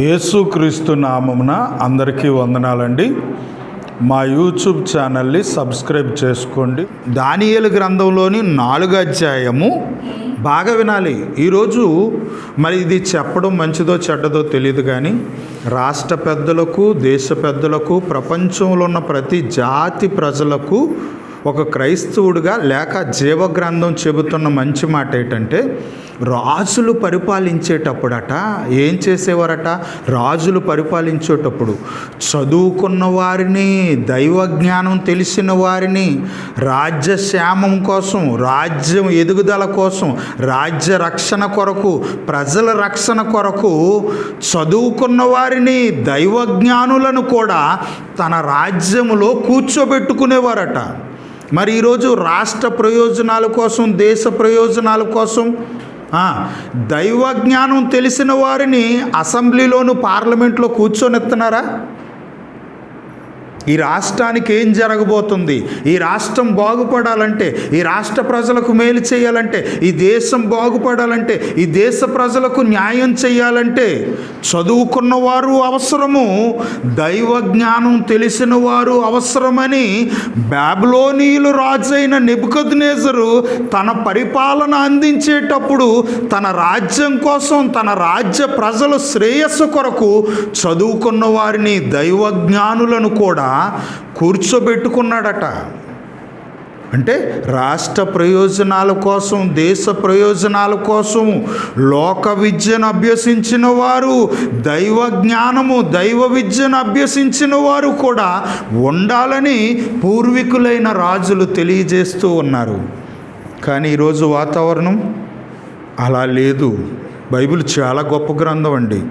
యేసుక్రీస్తు నామమున అందరికీ వందనాలండి. మా యూట్యూబ్ ఛానల్ని సబ్స్క్రైబ్ చేసుకోండి. దానియేలు గ్రంథంలోని నాలుగు అధ్యాయము బాగా వినాలి. ఈరోజు మరి ఇది చెప్పడం మంచిదో చెడ్డదో తెలియదు కానీ రాష్ట్ర పెద్దలకు దేశ పెద్దలకు ప్రపంచంలో ఉన్న ప్రతి జాతి ప్రజలకు ఒక క్రైస్తవుడిగా లేక జీవగ్రంథం చెబుతున్న మంచి మాట ఏంటంటే రాజులు పరిపాలించేటప్పుడట ఏం చేసేవారట? రాజులు పరిపాలించేటప్పుడు చదువుకున్న వారిని దైవ జ్ఞానం తెలిసిన వారిని రాజ్యక్షేమం కోసం రాజ్యం ఎదుగుదల కోసం రాజ్య రక్షణ కొరకు ప్రజల రక్షణ కొరకు చదువుకున్న వారిని దైవ జ్ఞానులను కూడా తన రాజ్యములో కూర్చోబెట్టుకునేవారట. మరి ఈరోజు రాష్ట్ర ప్రయోజనాల కోసం దేశ ప్రయోజనాల కోసం దైవ జ్ఞానం తెలిసిన వారిని అసెంబ్లీలోను పార్లమెంట్లో కూర్చొని ఎత్తున్నారా ఈ రాష్ట్రానికి ఏం జరగబోతుంది? ఈ రాష్ట్రం బాగుపడాలంటే ఈ రాష్ట్ర ప్రజలకు మేలు చేయాలంటే ఈ దేశం బాగుపడాలంటే ఈ దేశ ప్రజలకు న్యాయం చేయాలంటే చదువుకున్న వారు అవసరము దైవ జ్ఞానం తెలిసిన వారు అవసరమని బాబులోనీయులు రాజైన నిబుకద్నేజరు తన పరిపాలన అందించేటప్పుడు తన రాజ్యం కోసం తన రాజ్య ప్రజల శ్రేయస్సు కొరకు చదువుకున్న వారిని దైవ జ్ఞానులను కూడా కూర్చోబెట్టుకున్నాడట. అంటే రాష్ట్ర ప్రయోజనాల కోసం దేశ ప్రయోజనాల కోసం లోక విద్యను అభ్యసించిన వారు దైవ జ్ఞానము దైవ విద్యను అభ్యసించిన వారు కూడా ఉండాలని పూర్వీకులైన రాజులు తెలియజేస్తూ ఉన్నారు. కానీ ఈరోజు వాతావరణం అలా లేదు. బైబిల్ చాలా గొప్ప గ్రంథం అండి.